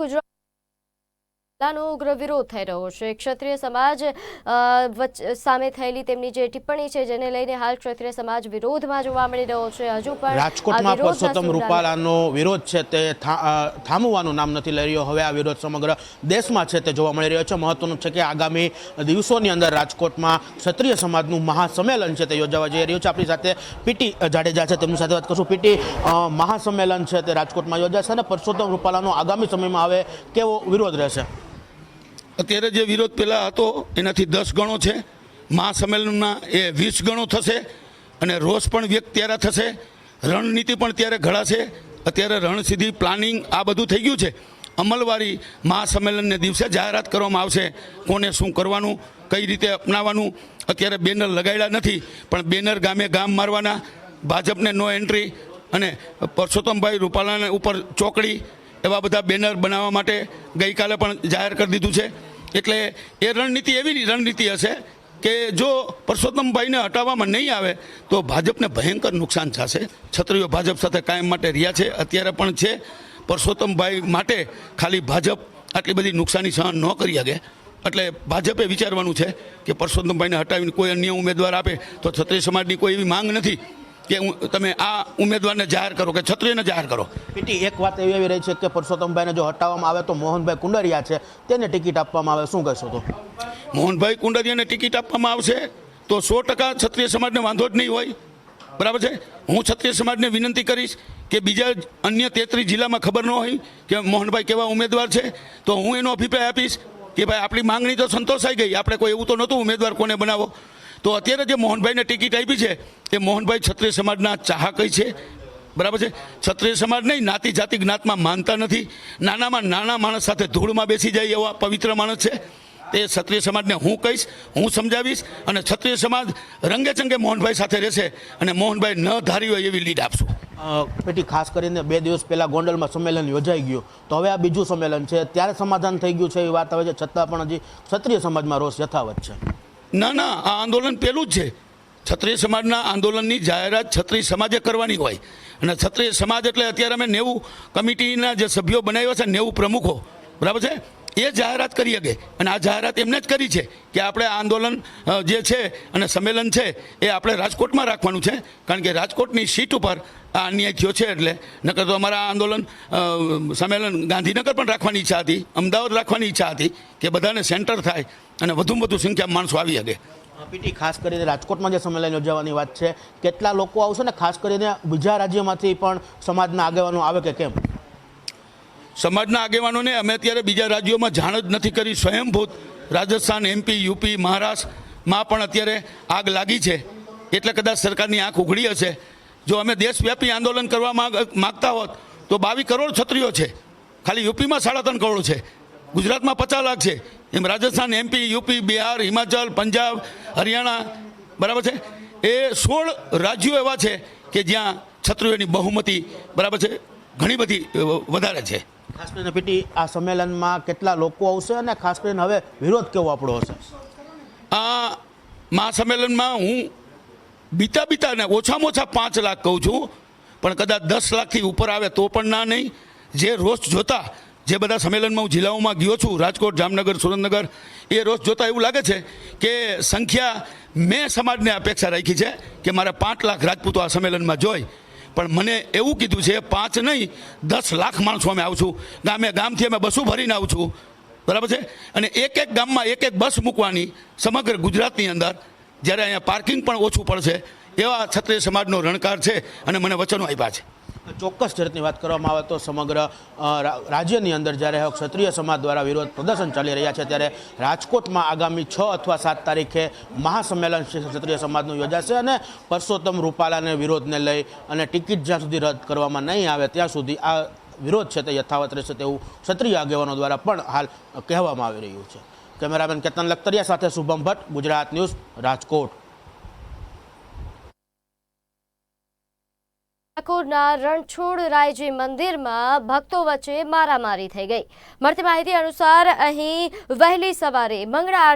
Could you નો ઉગ્ર વિરોધ થઈ રહ્યો છે. ક્ષત્રિય સમાજ સામે થયેલી તેમની જે ટિપ્પણી છે જેને લઈને હાલ ક્ષત્રિય સમાજ વિરોધમાં જોવા મળી રહ્યો છે. હજુ પણ રાજકોટમાં પરસોત્તમ રૂપાલાનો વિરોધ છે તે થામવાનું નામ નથી લઈ રહ્યો. હવે આ વિરોધ સમગ્ર દેશમાં છે તે જોવા મળી રહ્યો છે. મહત્વનું છે કે આગામી દિવસોની અંદર રાજકોટમાં ક્ષત્રિય સમાજનું મહાસંમેલન છે તે યોજાવા જઈ રહ્યું છે. આપણી સાથે પીટી જાડેજા છે. તેમની સાથે વાત કરશું. પીટી મહાસંમેલન છે તે રાજકોટમાં યોજાશે અને પરસોત્તમ રૂપાલાનો આગામી સમયમાં હવે કેવો વિરોધ રહેશે? અત્યારે જે વિરોધ પહેલાં હતો, એનાથી દસ ગણો છે. મહાસંમેલનમાં એ વીસ ગણો થશે અને રોષ પણ વ્યક્ત ત્યારે થશે. રણનીતિ પણ ત્યારે ઘડાશે. અત્યારે રણસિદ્ધિ પ્લાનિંગ આ બધું થઈ ગયું છે. અમલવારી મહાસંમેલનને દિવસે જાહેરાત કરવામાં આવશે. કોને શું કરવાનું, કઈ રીતે અપનાવવાનું, અત્યારે બેનર લગાડ્યા નથી, પણ બેનર ગામે ગામ મારવાના, ભાજપને નો એન્ટ્રી અને પરસોત્તમભાઈ રૂપાલાને ઉપર ચોકડી, એવા બધા બેનર બનાવવા માટે ગઈકાલે પણ જાહેર કરી દીધું છે. એટલે એ રણનીતિ એવી રણનીતિ હશે કે જો પરસોત્તમભાઈને હટાવવામાં નહીં આવે, તો ભાજપને ભયંકર નુકસાન થશે. છત્રીઓ ભાજપ સાથે કાયમ માટે રહ્યા છે, અત્યારે પણ છે. પરસોત્તમભાઈ માટે ખાલી ભાજપ આટલી બધી નુકસાની સહન ન કરી શકે. એટલે ભાજપે વિચારવાનું છે કે પરસોત્તમભાઈને હટાવીને કોઈ અન્ય ઉમેદવાર આપે, તો છત્રી સમાજની કોઈ એવી માંગ નથી. કે તમે આ ઉમેદવારને જાહેર કરો કે ક્ષત્રિયને જાહેર કરો? પીટી એક વાત એવી આવી રહી છે કે પરસોત્તમભાઈને જો હટાવવામાં આવે તો મોહનભાઈ કુંડરિયા છે તેને ટિકિટ આપવામાં આવે. શું કહેશો તો? મોહનભાઈ કુંડરિયાને ટિકિટ આપવામાં આવશે તો સો ટકા ક્ષત્રિય સમાજને વાંધો જ નહીં હોય. બરાબર છે? હું ક્ષત્રિય સમાજને વિનંતી કરીશ કે બીજા અન્ય તેત્રીસ જિલ્લામાં ખબર ન હોય કે મોહનભાઈ કેવા ઉમેદવાર છે તો હું એનો અભિપ્રાય આપીશ કે ભાઈ આપણી માંગણી તો સંતોષાઈ ગઈ. આપણે કોઈ એવું તો નહોતું ઉમેદવાર કોને બનાવો. તો અત્યારે જે મોહનભાઈને ટિકિટ આપી છે, એ મોહનભાઈ ક્ષત્રિય સમાજના ચાહકય છે. બરાબર છે? ક્ષત્રિય સમાજ નહીં, નાતી જાતિ જ્ઞાતમાં માનતા નથી. નાનામાં નાના માણસ સાથે ધૂળમાં બેસી જાય એવા પવિત્ર માણસ છે. તે ક્ષત્રિય સમાજને હું કહીશ, હું સમજાવીશ અને ક્ષત્રિય સમાજ રંગે ચંગે મોહનભાઈ સાથે રહેશે અને મોહનભાઈ ન ધારી હોય એવી લીડ આપશું. પેટી ખાસ કરીને બે દિવસ પહેલાં ગોંડલમાં સંમેલન યોજાઈ ગયું. તો હવે આ બીજું સંમેલન છે. ત્યારે સમાધાન થઈ ગયું છે એવી વાત આવે છે. છતાં પણ હજી ક્ષત્રિય સમાજમાં રોષ યથાવત છે. ના ના, આ આંદોલન પહેલું જ છે. ક્ષત્રિય સમાજના આંદોલનની જાહેરાત ક્ષત્રિય સમાજે કરવાની હોય. અને ક્ષત્રિય સમાજ એટલે અત્યારે અમે નેવું કમિટીના જે સભ્યો બનાવ્યા છે, નેવું પ્રમુખો. બરાબર છે? એ જાહેરાત કરી શકે. અને આ જાહેરાત એમને જ કરી છે કે આપણે આ આંદોલન જે છે અને સંમેલન છે એ આપણે રાજકોટમાં રાખવાનું છે. કારણ કે રાજકોટની સીટ ઉપર આ અન્યાય થયો છે એટલે નકર તો અમારા આંદોલન સંમેલન ગાંધીનગર પણ રાખવાની ઈચ્છા હતી, અમદાવાદ રાખવાની ઈચ્છા હતી કે બધાને સેન્ટર થાય અને વધુમાં વધુ સંખ્યામાં માણસો આવી શકે. પીટી, ખાસ કરીને રાજકોટમાં જે સંમેલન યોજાવાની વાત છે, કેટલા લોકો આવશે ને ખાસ કરીને બીજા રાજ્યમાંથી પણ સમાજના આગેવાનો આવે કે કેમ? સમાજના આગેવાનોને અમે અત્યારે બીજા રાજ્યોમાં જાણ જ નથી કરી. સ્વયંભૂત રાજસ્થાન એમપી યુપી મહારાષ્ટ્રમાં પણ અત્યારે આગ લાગી છે. એટલે કદાચ સરકારની આંખ ઉઘડી હશે. જો અમે દેશવ્યાપી આંદોલન કરવા માંગ- માગતા હોત, તો બાવીસ કરોડ છત્રીઓ છે. ખાલી યુપીમાં સાડા ત્રણ કરોડ છે. ગુજરાતમાં પચાસ લાખ છે. એમ રાજસ્થાન એમપી યુપી બિહાર, હિમાચલ, પંજાબ, હરિયાણા, બરાબર છે? એ સોળ રાજ્યો એવા છે કે જ્યાં છત્રીઓની બહુમતી, બરાબર છે? ઘણી બધી વધારે છે. ખાસ કરીને પીટી, આ સંમેલનમાં કેટલા લોકો આવશે અને ખાસ કરીને હવે વિરોધ કેવો આપણો હશે? આ મહાસંમેલનમાં હું બીતા બીતાને ઓછામાં ઓછા પાંચ લાખ કહું છું, પણ કદાચ દસ લાખથી ઉપર આવે તો પણ ના નહીં. જે રોષ જોતા, જે બધા સંમેલનમાં હું જિલ્લાઓમાં ગયો છું, રાજકોટ, જામનગર, સુરેન્દ્રનગર, એ રોષ જોતા એવું લાગે છે કે સંખ્યા મેં સમાજને અપેક્ષા રાખી છે કે મારે પાંચ લાખ રાજપૂતો આ સંમેલનમાં જોઈ પણ મને એવું કીધું છે, પાંચ નહીં, દસ લાખ માણસો અમે આવશું ગામે ગામથી અમે બસો ભરીને આવું છું. બરાબર છે? અને એક એક ગામમાં એક એક બસ મૂકવાની સમગ્ર ગુજરાતની અંદર, જ્યારે અહીંયા પાર્કિંગ પણ ઓછું પડશે, એવા ક્ષત્રિય સમાજનો રણકાર છે અને મને વચનો આપ્યા છે. ચોક્કસ રીતની વાત કરવામાં આવે તો સમગ્ર રાજ્યની અંદર જ્યારે ક્ષત્રિય સમાજ દ્વારા વિરોધ પ્રદર્શન ચાલી રહ્યા છે, ત્યારે રાજકોટમાં આગામી છ અથવા સાત તારીખે મહાસંમેલન ક્ષત્રિય સમાજનું યોજાશે અને પરસોત્તમ રૂપાલાને વિરોધને લઈ અને ટિકિટ જ્યાં સુધી રદ કરવામાં નહીં આવે, ત્યાં સુધી આ વિરોધ છે તે યથાવત રહેશે તેવું ક્ષત્રિય આગેવાનો દ્વારા પણ હાલ કહેવામાં આવી રહ્યું છે. કેમેરામેન કેતન લખતરિયા સાથે શુભમ ભટ્ટ, ગુજરાત ન્યૂઝ, રાજકોટ. ઠાકોરના રણછોડરાયજી મંદિરમાં ભક્તો વચ્ચે મારામારી થઈ ગઈ. મળતી માહિતી અનુસાર અહીં વહેલી સવારે મંગળા